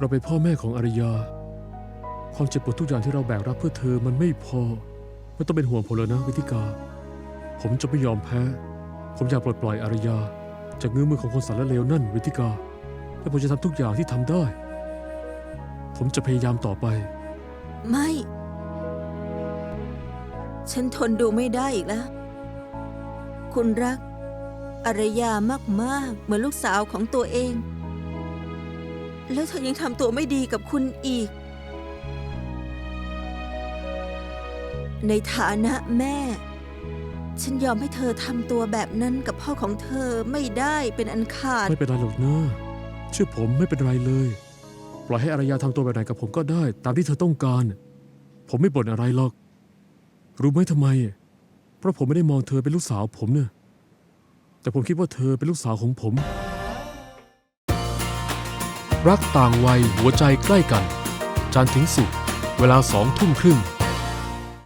เราเป็นพ่อแม่ของอารยา ความเจ็บปวดทุกอย่างที่เราแบกรับเพื่อเธอมันไม่พอ ไม่ต้องเป็นห่วงผมเลยนะวิธิกา ผมจะไม่ยอมแพ้ ผมอยากปลดปล่อยอารยา จากเงื้อมือของคนสารเลวนั่นวิธิกา และผมจะทำทุกอย่างที่ทำได้ ผมจะพยายามต่อไป ไม่ ฉันทนดูไม่ได้อีกแล้ว คุณรักอารยามากๆ เหมือนลูกสาวของตัวเอง แล้วเธอยังทำตัวไม่ดีกับคุณอีก ในฐานะแม่ ฉันยอมให้เธอทำตัวแบบนั้นกับพ่อของเธอไม่ได้เป็นอันขาด ไม่เป็นไรหรอกนะเชื่อผมไม่เป็นไรเลย ปล่อยให้อารยาทำตัวแบบไหนกับผมก็ได้ ตามที่เธอต้องการ ผมไม่บ่นอะไรหรอก รู้ไหมทำไม เพราะผมไม่ได้มองเธอเป็นลูกสาวผมเนี่ยแต่ผมคิดว่าเธอเป็นลูกสาวของผม รักต่างวัยหัวใจใกล้กัน จันทร์ถึงศุกร์เวลาสองทุ่มครึ่ง